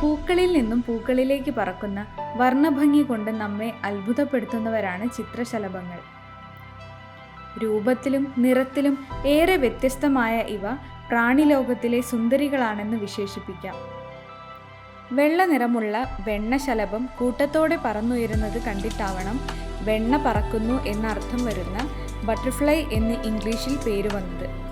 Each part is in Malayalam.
പൂക്കളിൽ നിന്നും പൂക്കളിലേക്ക് പറക്കുന്ന വർണഭംഗി കൊണ്ട് നമ്മെ അത്ഭുതപ്പെടുത്തുന്നവരാണ് ചിത്രശലഭങ്ങൾ. രൂപത്തിലും നിറത്തിലും ഏറെ വ്യത്യസ്തമായ ഇവ പ്രാണിലോകത്തിലെ സുന്ദരികളാണെന്ന് വിശേഷിപ്പിക്കാം. വെള്ള നിറമുള്ള വെണ്ണശലഭം കൂട്ടത്തോടെ പറന്നുയരുന്നത് കണ്ടിട്ടാവണം വെണ്ണ പറക്കുന്നു എന്നർത്ഥം വരുന്ന ബട്ടർഫ്ലൈ എന്ന് ഇംഗ്ലീഷിൽ പേര് വന്നത്.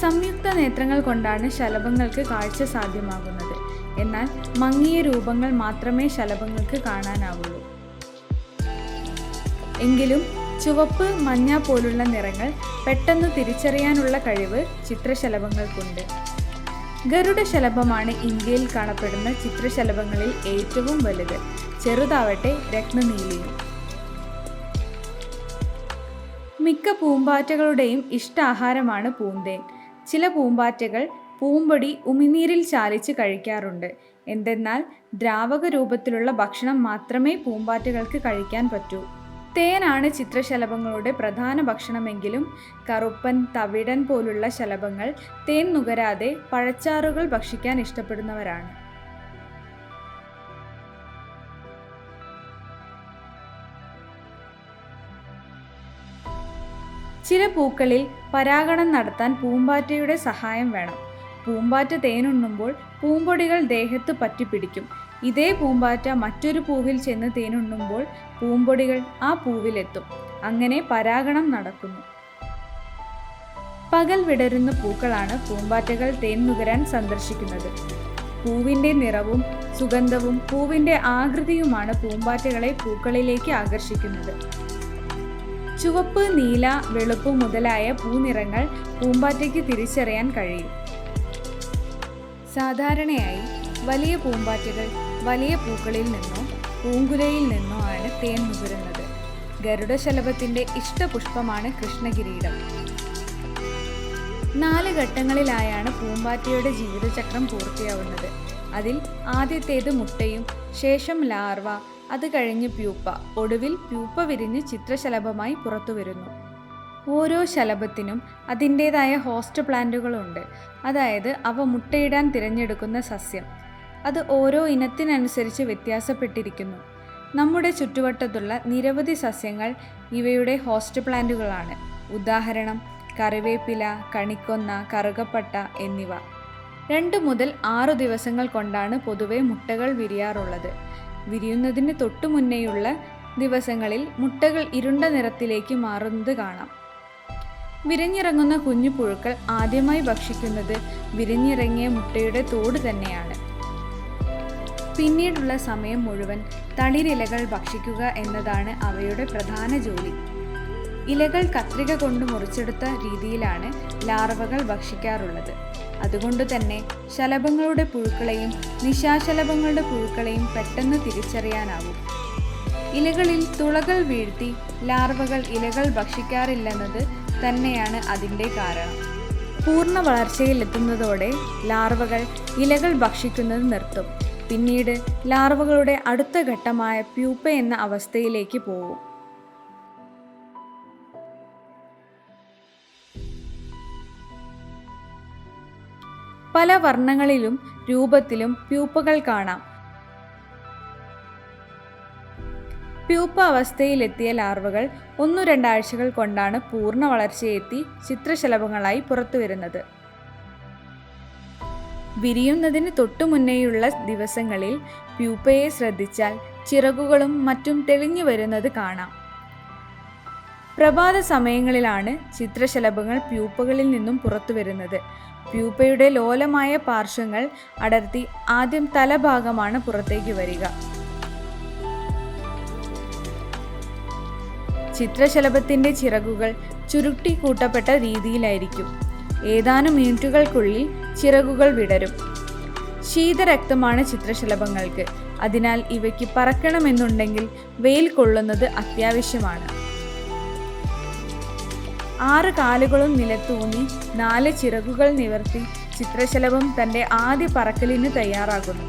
സംയുക്ത നേത്രങ്ങൾ കൊണ്ടാണ് ശലഭങ്ങൾക്ക് കാഴ്ച സാധ്യമാകുന്നത്. എന്നാൽ മങ്ങിയ രൂപങ്ങൾ മാത്രമേ ശലഭങ്ങൾക്ക് കാണാനാവുള്ളൂ. എങ്കിലും ചുവപ്പ് മഞ്ഞ പോലുള്ള നിറങ്ങൾ പെട്ടെന്ന് തിരിച്ചറിയാനുള്ള കഴിവ് ചിത്രശലഭങ്ങൾക്കുണ്ട്. ഗരുഡ ശലഭമാണ് ഇന്ത്യയിൽ കാണപ്പെടുന്ന ചിത്രശലഭങ്ങളിൽ ഏറ്റവും വലുത്. ചെറുതാവട്ടെ രത്നനീലിയും. മിക്ക പൂമ്പാറ്റകളുടെയും ഇഷ്ടാഹാരമാണ് പൂന്തേൻ. ചില പൂമ്പാറ്റകൾ പൂമ്പൊടി ഉമിനീരിൽ ചാലിച്ച് കഴിക്കാറുണ്ട്. എന്തെന്നാൽ ദ്രാവക രൂപത്തിലുള്ള ഭക്ഷണം മാത്രമേ പൂമ്പാറ്റകൾക്ക് കഴിക്കാൻ പറ്റൂ. തേനാണ് ചിത്രശലഭങ്ങളുടെ പ്രധാന ഭക്ഷണമെങ്കിലും കറുപ്പൻ തവിടൻ പോലുള്ള ശലഭങ്ങൾ തേൻ നുകരാതെ പഴച്ചാറുകൾ ഭക്ഷിക്കാൻ ഇഷ്ടപ്പെടുന്നവരാണ്. ചില പൂക്കളിൽ പരാഗണം നടത്താൻ പൂമ്പാറ്റയുടെ സഹായം വേണം. പൂമ്പാറ്റ തേനുണ്ണുമ്പോൾ പൂമ്പൊടികൾ ദേഹത്ത് പറ്റിപ്പിടിക്കും. ഇതേ പൂമ്പാറ്റ മറ്റൊരു പൂവിൽ ചെന്ന് തേനുണ്ണുമ്പോൾ പൂമ്പൊടികൾ ആ പൂവിലെത്തും. അങ്ങനെ പരാഗണം നടക്കുന്നു. പകൽ വിടരുന്ന പൂക്കളാണ് പൂമ്പാറ്റകൾ തേൻ നുകരാൻ സന്ദർശിക്കുന്നത്. പൂവിന്റെ നിറവും സുഗന്ധവും പൂവിന്റെ ആകൃതിയുമാണ് പൂമ്പാറ്റകളെ പൂക്കളിലേക്ക് ആകർഷിക്കുന്നത്. ചുവപ്പ് നീല വെളുപ്പ് മുതലായ പൂനിറങ്ങൾ പൂമ്പാറ്റയ്ക്ക് തിരിച്ചറിയാൻ കഴിയും. സാധാരണയായി വലിയ പൂമ്പാറ്റകൾ വലിയ പൂക്കളിൽ നിന്നോ പൂങ്കുലയിൽ നിന്നോ ആണ് തേൻ നുകരുന്നത് ഗരുഡശലഭത്തിന്റെ ഇഷ്ടപുഷ്പമാണ് കൃഷ്ണകിരീടം. നാല് ഘട്ടങ്ങളിലായാണ് പൂമ്പാറ്റയുടെ ജീവിതചക്രം പൂർത്തിയാവുന്നത്. അതിൽ ആദ്യത്തേത് മുട്ടയും ശേഷം ലാർവ അത് കഴിഞ്ഞ് പ്യൂപ്പ ഒടുവിൽ പ്യൂപ്പ വിരിഞ്ഞ് ചിത്രശലഭമായി പുറത്തു വരുന്നു. ഓരോ ശലഭത്തിനും അതിന്റേതായ ഹോസ്റ്റ് പ്ലാന്റുകളുണ്ട്. അതായത് അവ മുട്ടയിടാൻ തിരഞ്ഞെടുക്കുന്ന സസ്യം. അത് ഓരോ ഇനത്തിനനുസരിച്ച് വ്യത്യാസപ്പെട്ടിരിക്കുന്നു. നമ്മുടെ ചുറ്റുവട്ടത്തുള്ള നിരവധി സസ്യങ്ങൾ ഇവയുടെ ഹോസ്റ്റ് പ്ലാന്റുകളാണ്. ഉദാഹരണം കറിവേപ്പില കണിക്കൊന്ന കറുകപ്പട്ട എന്നിവ. രണ്ട് മുതൽ ആറു ദിവസങ്ങൾ കൊണ്ടാണ് പൊതുവെ മുട്ടകൾ വിരിയാറുള്ളത്. വിരിയുന്നതിന് തൊട്ടു മുന്നേയുള്ള ദിവസങ്ങളിൽ മുട്ടകൾ ഇരുണ്ട നിറത്തിലേക്ക് മാറുന്നത് കാണാം. വിരിഞ്ഞിറങ്ങുന്ന കുഞ്ഞു പുഴുക്കൾ ആദ്യമായി ഭക്ഷിക്കുന്നത് വിരിഞ്ഞിറങ്ങിയ മുട്ടയുടെ തോട് തന്നെയാണ്. പിന്നീടുള്ള സമയം മുഴുവൻ തളിരിലകൾ ഭക്ഷിക്കുക എന്നതാണ് അവയുടെ പ്രധാന ജോലി. ഇലകൾ കത്രിക കൊണ്ട് മുറിച്ചെടുത്ത രീതിയിലാണ് ലാർവകൾ ഭക്ഷിക്കാറുള്ളത്. അതുകൊണ്ട് തന്നെ ശലഭങ്ങളുടെ പുഴുക്കളെയും നിശാശലഭങ്ങളുടെ പുഴുക്കളെയും പെട്ടെന്ന് തിരിച്ചറിയാനാവും. ഇലകളിൽ തുളകൾ വീഴ്ത്തി ലാർവകൾ ഇലകൾ ഭക്ഷിക്കാറില്ലെന്നത് തന്നെയാണ് അതിന്റെ കാരണം. പൂർണ വളർച്ചയിലെത്തുന്നതോടെ ലാർവകൾ ഇലകൾ ഭക്ഷിക്കുന്നത് നിർത്തും. പിന്നീട് ലാർവകളുടെ അടുത്ത ഘട്ടമായ പ്യൂപ്പ എന്ന അവസ്ഥയിലേക്ക് പോകും. പല വർണങ്ങളിലും രൂപത്തിലും പ്യൂപ്പകൾ കാണാം. പ്യൂപ്പ അവസ്ഥയിലെത്തിയ ലാർവകൾ ഒന്നു രണ്ടാഴ്ചകൾ കൊണ്ടാണ് പൂർണ വളർച്ചയെത്തി ചിത്രശലഭങ്ങളായി പുറത്തുവരുന്നത്. വിരിയുന്നതിന് തൊട്ടു മുന്നേയുള്ള ദിവസങ്ങളിൽ പ്യൂപ്പയെ ശ്രദ്ധിച്ചാൽ ചിറകുകളും മറ്റും തെളിഞ്ഞു വരുന്നത് കാണാം. പ്രഭാത സമയങ്ങളിലാണ് ചിത്രശലഭങ്ങൾ പ്യൂപ്പകളിൽ നിന്നും പുറത്തു വരുന്നത് പ്യൂപ്പയുടെ ലോലമായ പാർശ്വങ്ങൾ അടർത്തി ആദ്യം തലഭാഗമാണ് പുറത്തേക്ക് വരിക. ചിത്രശലഭത്തിന്റെ ചിറകുകൾ ചുരുട്ടി കൂട്ടപ്പെട്ട രീതിയിലായിരിക്കും. ഏതാനും മിനിറ്റുകൾക്കുള്ളിൽ ചിറകുകൾ വിടരും. ശീതരക്തമാണ് ചിത്രശലഭങ്ങൾക്ക്. അതിനാൽ ഇവയ്ക്ക് പറക്കണമെന്നുണ്ടെങ്കിൽ വെയിൽ കൊള്ളുന്നത് അത്യാവശ്യമാണ്. ആറ് കാലുകളും നിലത്തൂന്നി നാല് ചിറകുകൾ നിവർത്തി ചിത്രശലഭം തന്റെ ആദ്യ പറക്കലിന് തയ്യാറാകുന്നു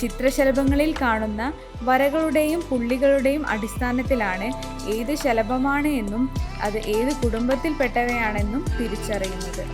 ചിത്രശലഭങ്ങളിൽ കാണുന്ന വരകളുടെയും പുള്ളികളുടെയും അടിസ്ഥാനത്തിലാണ് ഏത് ശലഭമാണ് എന്നും അത് ഏത് കുടുംബത്തിൽപ്പെട്ടവയാണെന്നും തിരിച്ചറിയുന്നത്.